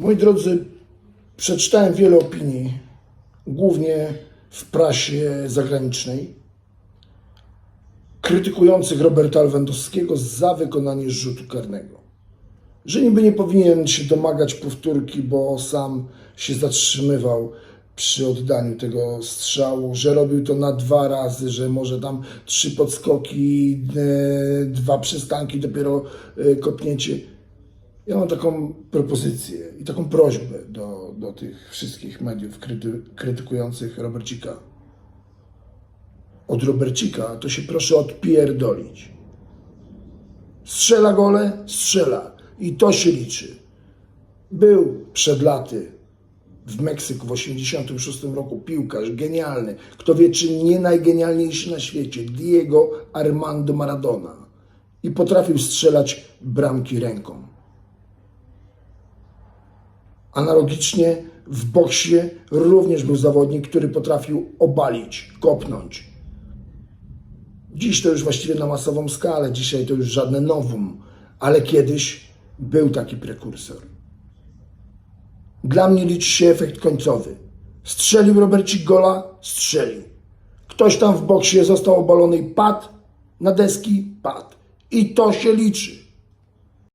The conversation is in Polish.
Moi drodzy, przeczytałem wiele opinii, głównie w prasie zagranicznej, krytykujących Roberta Lewandowskiego za wykonanie rzutu karnego. Że niby nie powinien się domagać powtórki, bo sam się zatrzymywał przy oddaniu tego strzału, że robił to na dwa razy, że może tam trzy podskoki, e, dwa przystanki, dopiero e, kopnięcie. Ja mam taką propozycję i taką prośbę do, do tych wszystkich mediów kryty, krytykujących Robercika. Od Robercika to się proszę odpierdolić. Strzela gole, strzela. I to się liczy. Był przed laty w Meksyku w 86 roku piłkarz genialny. Kto wie, czy nie najgenialniejszy na świecie. Diego Armando Maradona. I potrafił strzelać bramki ręką. Analogicznie w boksie również był zawodnik, który potrafił obalić, kopnąć. Dziś to już właściwie na masową skalę, dzisiaj to już żadne nowum, ale kiedyś był taki prekursor. Dla mnie liczy się efekt końcowy. Strzelił Robercik gola? Strzelił. Ktoś tam w boksie został obalony i padł na deski? Padł. I to się liczy.